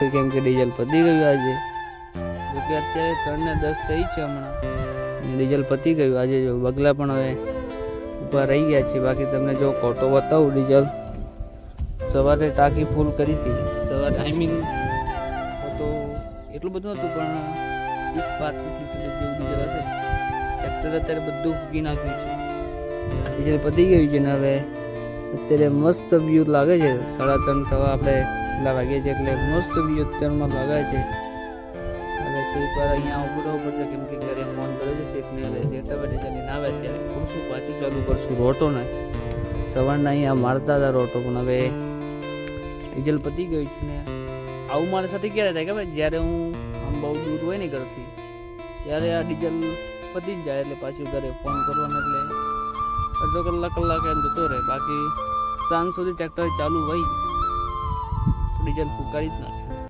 કેમ કે ડીઝલ પતી ગયું આજે? જોકે અત્યારે ત્રણ ને દસ થઈ છે હમણાં. ડીઝલ પતી ગયું આજે જો બગલા પણ હવે ઊભા રહી ગયા છે. બાકી તમને જો કોટો બતાવું ડીઝલ. સવારે ટાંકી ફૂલ કરી હતી. સવારે આઈ મીન તો એટલું બધું હતું પણ વીસ પાંત્રીસ લીટર જેવું ડીઝલ હશે. ટ્રેક્ટર અત્યારે બધું ફૂકી નાખ્યું છે. ડીઝલ પતી ગયું છે ને હવે? અત્યારે મસ્ત વ્યૂ લાગે છે. સાડા ત્રણ થવા આપણે એટલા વાગે છે એટલે મસ્ત વ્યૂ અત્યારમાં લાગે છે. એટલે કોઈક વાર અહીંયા ઊભું પડશે, કેમ કે ઘરે ફોન કર્યો છે શેઠને એટલે જેટલા વાગે ચાલીને આવે ત્યારે ખુરશું પાછું ચાલુ કરશું રોટોને સવારના અહીંયા મારતા હતા રોટો, પણ હવે ડીઝલ પતી ગયું છે ને. આવું મારા સાથે ક્યારે થાય ખબર? જ્યારે હું આમ બહુ દૂર હોય ને ઘરથી, ત્યારે આ ડીઝલ પતી જ જાય એટલે પાછું ઘરે ફોન કરવાનો એટલે અડધો કલાક કલાક એમ જતો રહે. બાકી સાંજ સુધી ટ્રેક્ટર ચાલુ હોય ડીઝલ ફૂંકારી જ નાખે.